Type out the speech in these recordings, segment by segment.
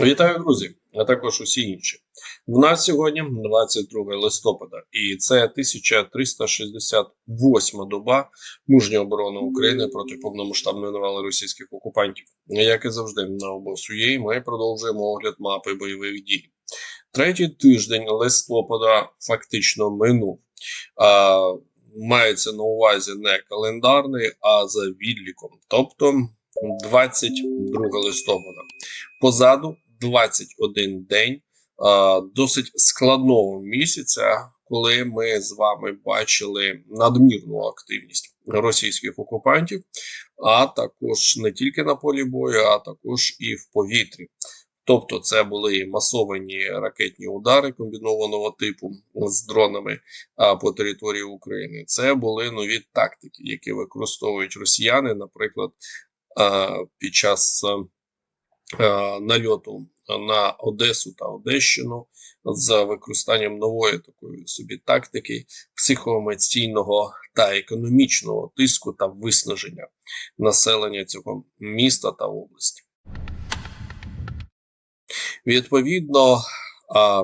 Вітаю, друзі, а також усі інші. В нас сьогодні 22 листопада, і це 1368 доба мужньої оборони України проти повномасштабної навали російських окупантів. Як і завжди, на обосує ми продовжуємо огляд мапи бойових дій. Третій тиждень листопада фактично минув. А, Мається на увазі не календарний, а за відліком, тобто 22 листопада. Позаду 21 день досить складного місяця, коли ми з вами бачили надмірну активність російських окупантів, а також не тільки на полі бою, а також і в повітрі. Тобто, це були масовані ракетні удари комбінованого типу з дронами по території України. Це були нові тактики, які використовують росіяни, наприклад, під час нальоту на Одесу та Одещину з використанням нової такої собі тактики психоемоційного та економічного тиску та виснаження населення цього міста та області. Відповідно,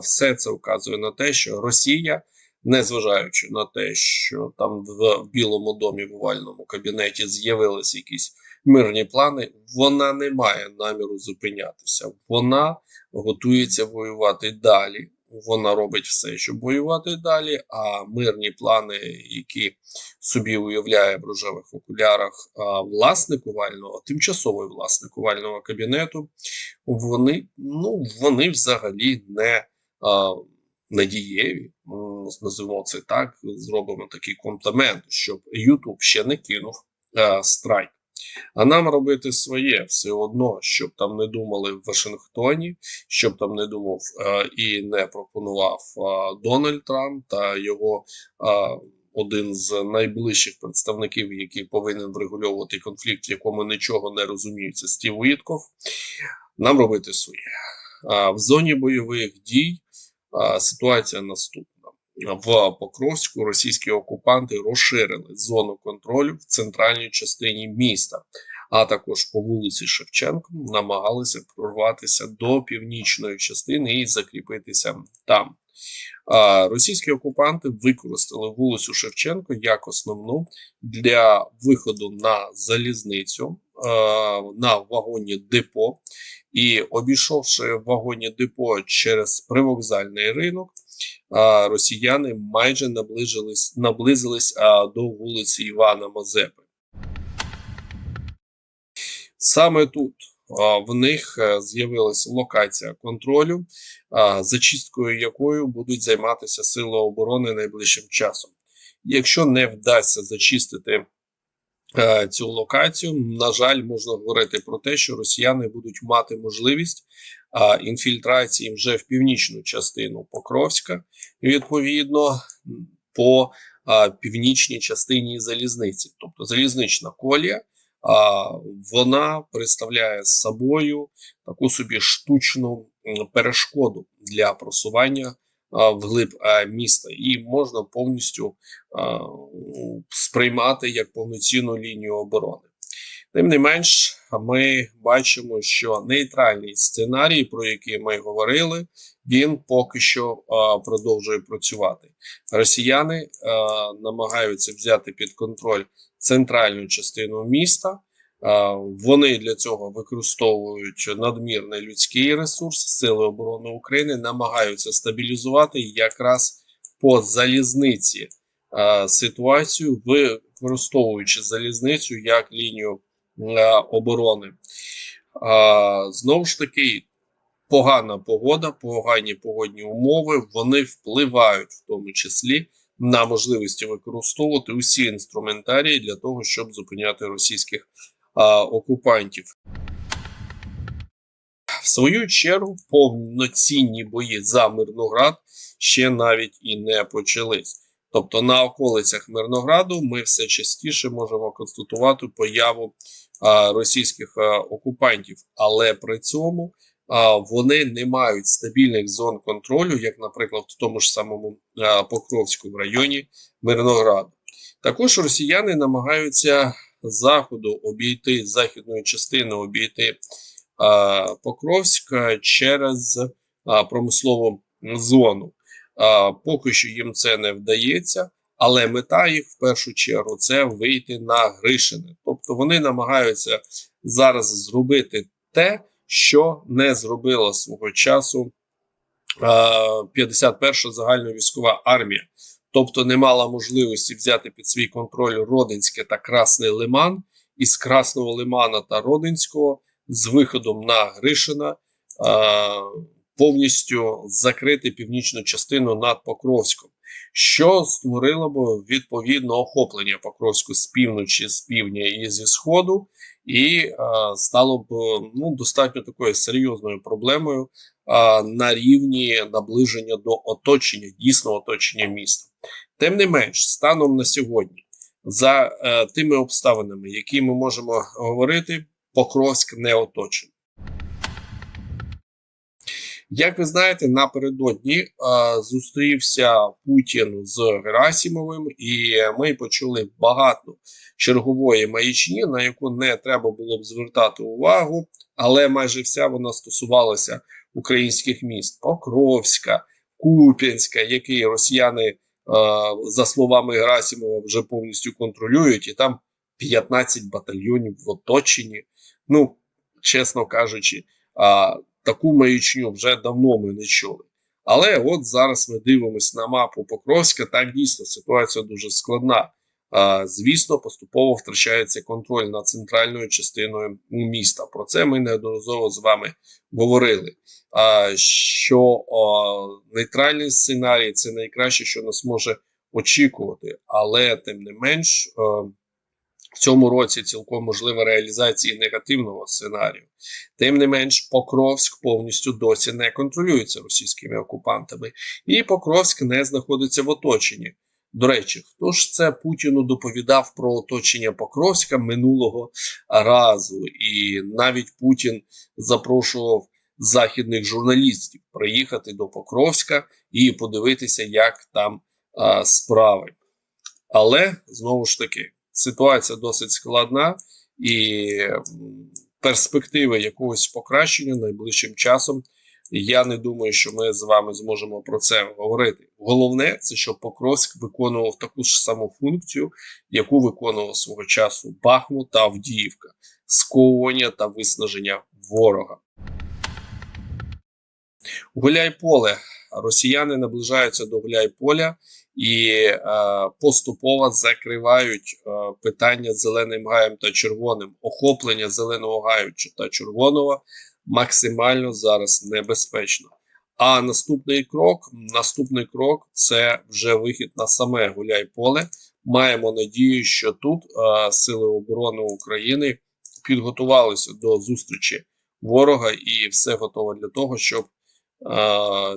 все це вказує на те, що Росія, незважаючи на те, що там в Білому домі в овальному кабінеті з'явилися якісь мирні плани, вона не має наміру зупинятися. Вона готується воювати далі. Вона робить все, щоб воювати далі. А мирні плани, які собі уявляє в рожевих окулярах власник овального, тимчасовий власник овального кабінету, вони ну вони взагалі не а, надієві. Називаємо це так. Зробимо такий комплемент, щоб Ютуб ще не кинув а, страйк. А нам робити своє все одно, щоб там не думали в Вашингтоні, щоб там не думав а, і не пропонував а, Дональд Трамп та його а, один з найближчих представників, який повинен врегульовувати конфлікт, в якому нічого не розуміють, це Стів Уітков. Нам робити своє. А, в зоні бойових дій а, ситуація наступна. В Покровську російські окупанти розширили зону контролю в центральній частині міста, а також по вулиці Шевченко намагалися прорватися до північної частини і закріпитися там. Російські окупанти використали вулицю Шевченко як основну для виходу на залізницю на вагоні депо і обійшовши в вагоні депо через привокзальний ринок росіяни майже наближились, наблизились до вулиці Івана Мазепи. Саме тут в них е, з'явилася локація контролю, зачисткою якою будуть займатися сили оборони найближчим часом. Якщо не вдасться зачистити Е, цю локацію. На жаль, можна говорити про те, що росіяни будуть мати можливість інфільтрації вже в північну частину Покровська, і відповідно по північній частині залізниці, тобто залізнична колія. А вона представляє собою таку собі штучну перешкоду для просування вглиб міста, і можна повністю сприймати як повноцінну лінію оборони. Тим не менш, ми бачимо, що нейтральний сценарій, про який ми говорили, він поки що продовжує працювати. Росіяни намагаються взяти під контроль центральну частину міста. Вони для цього використовують надмірний людський ресурс, сили оборони України намагаються стабілізувати якраз по залізниці ситуацію, використовуючи залізницю як лінію оборони. Знову ж таки, погана погода, погані погодні умови, вони впливають в тому числі на можливості використовувати усі інструментарії для того, щоб зупиняти російських а, окупантів. В свою чергу повноцінні бої за Мирноград ще навіть і не почались. Тобто на околицях Мирнограду ми все частіше можемо констатувати появу а, російських а, окупантів, але при цьому а, вони не мають стабільних зон контролю, як, наприклад, в тому ж самому а, Покровському районі Мирнограду. Також росіяни намагаються заходу обійти західної частини, обійти Покровськ через промислову зону. Поки що їм це не вдається, але мета їх в першу чергу це вийти на Гришини. Тобто вони намагаються зараз зробити те, що не зробила свого часу 51-ша загальновійськова армія. Тобто не мала можливості взяти під свій контроль Родинське та Красний Лиман, із Красного Лимана та Родинського з виходом на Гришина повністю закрити північну частину над Покровськом, що створило б відповідно охоплення Покровську з півночі, з півдня і зі сходу, і е, стало б ну, достатньо такою серйозною проблемою е, на рівні наближення до оточення, дійсного оточення міста. Тим не менш, станом на сьогодні, за е, тими обставинами, які ми можемо говорити, Покровськ не оточений. Як ви знаєте, напередодні е, зустрівся Путін з Герасімовим, і ми почули багато чергової маячні, на яку не треба було б звертати увагу, але майже вся вона стосувалася українських міст: Покровська, Куп'янська, які росіяни, е, за словами Герасімова, вже повністю контролюють, і там 15 батальйонів в оточенні. Ну, чесно кажучи, таку маячню вже давно ми не чули. Але от зараз ми дивимося на мапу Покровська. Так дійсно ситуація дуже складна. Звісно, поступово втрачається контроль над центральною частиною міста. Про це ми неодноразово з вами говорили. Що нейтральний сценарій це найкраще, що нас може очікувати, але тим не менш. В цьому році цілком можлива реалізація негативного сценарію. Тим не менш, Покровськ повністю досі не контролюється російськими окупантами, і Покровськ не знаходиться в оточенні. До речі, хто ж це Путіну доповідав про оточення Покровська минулого разу? І навіть Путін запрошував західних журналістів приїхати до Покровська і подивитися, як там а, справи. Але знову ж таки ситуація досить складна і перспективи якогось покращення найближчим часом. Я не думаю, що ми з вами зможемо про це говорити. Головне, це щоб Покровськ виконував таку ж саму функцію, яку виконував свого часу Бахмут та Авдіївка, сковування та виснаження ворога. Гуляйполе. Росіяни наближаються до Гуляйполя і е, поступово закривають е, питання зеленим гаєм та червоним. Охоплення зеленого гаю та червоного максимально зараз небезпечно. А наступний крок наступний крок це вже вихід на саме Гуляйполе. Маємо надію, що тут е, Сили оборони України підготувалися до зустрічі ворога, і все готово для того, щоб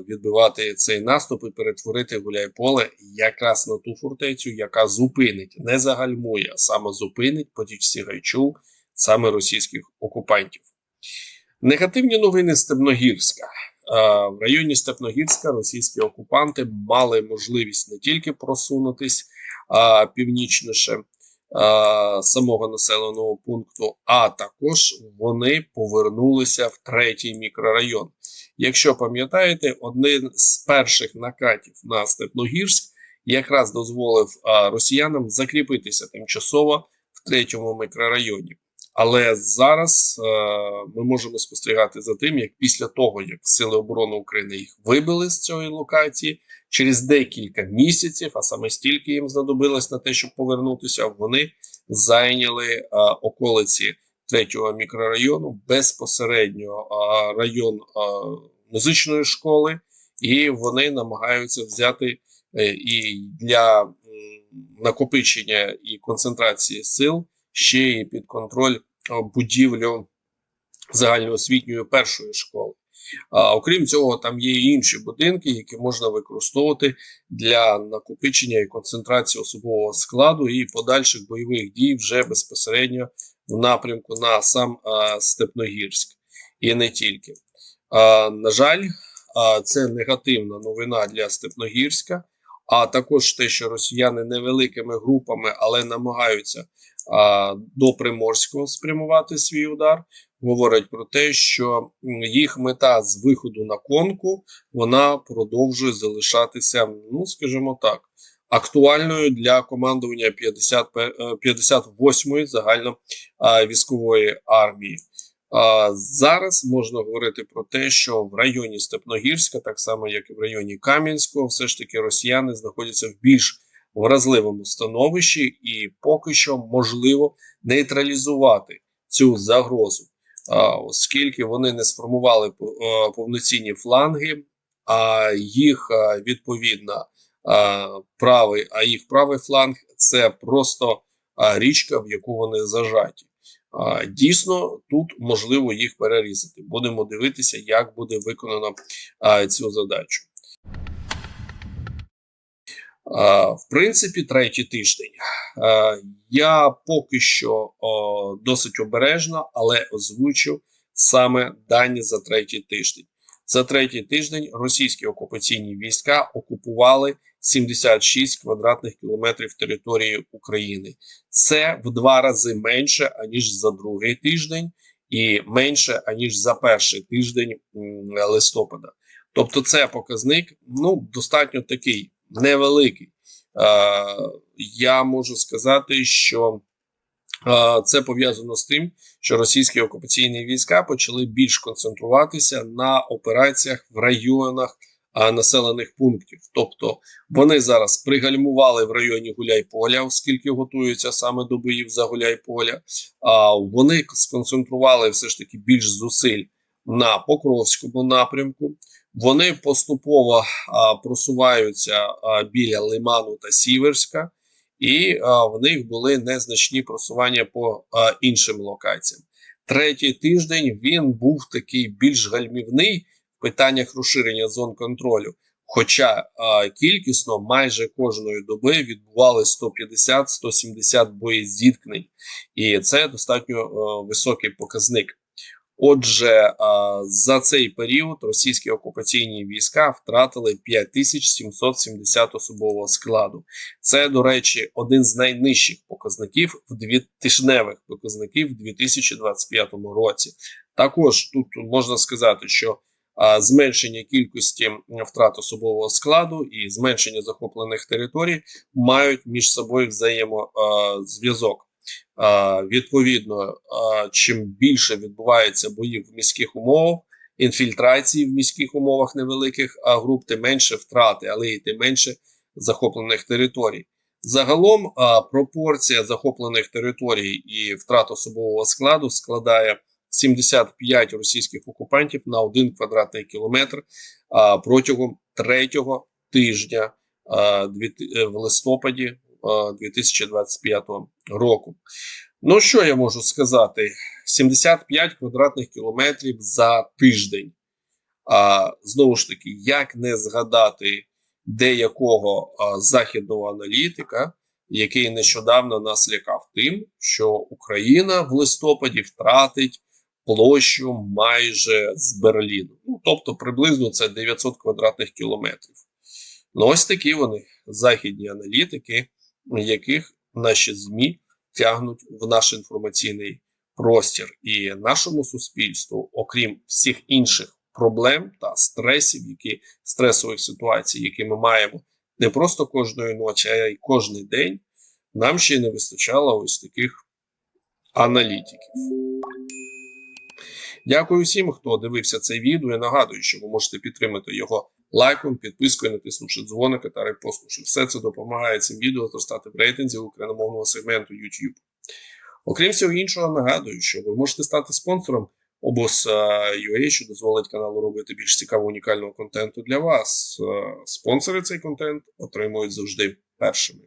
відбивати цей наступ і перетворити Гуляйполе якраз на ту фортецю, яка зупинить, не загальмує, а саме зупинить потік Сігайчу, саме російських окупантів. Негативні новини Степногірська. В районі Степногірська російські окупанти мали можливість не тільки просунутись північніше самого населеного пункту, а також вони повернулися в третій мікрорайон. Якщо пам'ятаєте, один з перших накатів на Степногірськ якраз дозволив а, росіянам закріпитися тимчасово в третьому мікрорайоні. Але зараз е, ми можемо спостерігати за тим, як після того, як Сили оборони України їх вибили з цієї локації, через декілька місяців, а саме стільки їм знадобилось на те, щоб повернутися, вони зайняли е, околиці третього мікрорайону безпосередньо е, район е, музичної школи, і вони намагаються взяти е, і для накопичення і концентрації сил ще й під контроль будівлю загальноосвітньої першої школи. А, Окрім цього, там є і інші будинки, які можна використовувати для накопичення і концентрації особового складу і подальших бойових дій вже безпосередньо в напрямку на сам а, Степногірськ і не тільки. А, На жаль, а, це негативна новина для Степногірська, а також те, що росіяни невеликими групами, але намагаються а, до Приморського спрямувати свій удар, говорить про те, що їх мета з виходу на конку вона продовжує залишатися, ну скажімо так, актуальною для командування 50, 58-ї загально військової армії. Зараз можна говорити про те, що в районі Степногірська, так само як і в районі Кам'янського, все ж таки росіяни знаходяться в більш вразливому становищі, і поки що можливо нейтралізувати цю загрозу, оскільки вони не сформували повноцінні фланги, а їх відповідно правий, а їх правий фланг це просто річка, в яку вони зажаті. Дійсно, тут можливо їх перерізати. Будемо дивитися, як буде виконано цю задачу. В принципі, третій тиждень. Я поки що досить обережно, але озвучу саме дані за третій тиждень. За третій тиждень російські окупаційні війська окупували 76 квадратних кілометрів території України. Це в два рази менше аніж за другий тиждень, і менше аніж за перший тиждень листопада. Тобто, це показник ну достатньо такий невеликий. Е, Я можу сказати, що це пов'язано з тим, що російські окупаційні війська почали більш концентруватися на операціях в районах населених пунктів. Тобто вони зараз пригальмували в районі Гуляйполя, оскільки готуються саме до боїв за Гуляйполя. А вони сконцентрували все ж таки більш зусиль на Покровському напрямку. Вони поступово а, просуваються а, біля Лиману та Сіверська і а, в них були незначні просування по а, іншим локаціям. Третій тиждень він був такий більш гальмівний в питаннях розширення зон контролю. Хоча а, кількісно майже кожної доби відбувалися 150-170 боєзіткнень, і це достатньо а, високий показник. Отже, за цей період російські окупаційні війська втратили 5770 особового складу. Це, до речі, один з найнижчих показників в двітижневих показників в 2025 році. Також тут можна сказати, що зменшення кількості втрат особового складу і зменшення захоплених територій мають між собою взаємозв'язок. Відповідно, чим більше відбувається боїв в міських умовах, інфільтрації в міських умовах невеликих груп, тим менше втрати, але й тим менше захоплених територій. Загалом пропорція захоплених територій і втрат особового складу складає 75 російських окупантів на 1 квадратний кілометр протягом третього тижня в листопаді 2025 року. Ну, що я можу сказати? 75 квадратних кілометрів за тиждень. А знову ж таки, як не згадати деякого а, західного аналітика, який нещодавно нас лякав тим, що Україна в листопаді втратить площу майже з Берліну. Ну, тобто, приблизно це 900 квадратних кілометрів. Ну, ось такі вони західні аналітики яких наші ЗМІ тягнуть в наш інформаційний простір і нашому суспільству, окрім всіх інших проблем та стресів, які стресових ситуацій, які ми маємо не просто кожної ночі, а й кожний день, нам ще й не вистачало ось таких аналітиків. Дякую всім, хто дивився це відео. Я нагадую, що ви можете підтримати його лайком, підпискою, натиснувши дзвоника та репостнувши. Все це допомагає цим відео зростати в рейтинзі україномовного сегменту YouTube. Окрім всього іншого, нагадую, що ви можете стати спонсором обос.ua, що дозволить каналу робити більш цікавого унікального контенту для вас. Спонсори цей контент отримують завжди першими.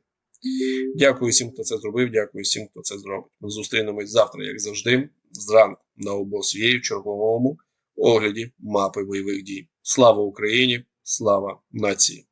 Дякую всім, хто це зробив. Дякую всім, хто це зробить. Ми зустрінемось завтра, як завжди, зранку на обос.ua в черговому огляді мапи бойових дій. Слава Україні! Слава нації!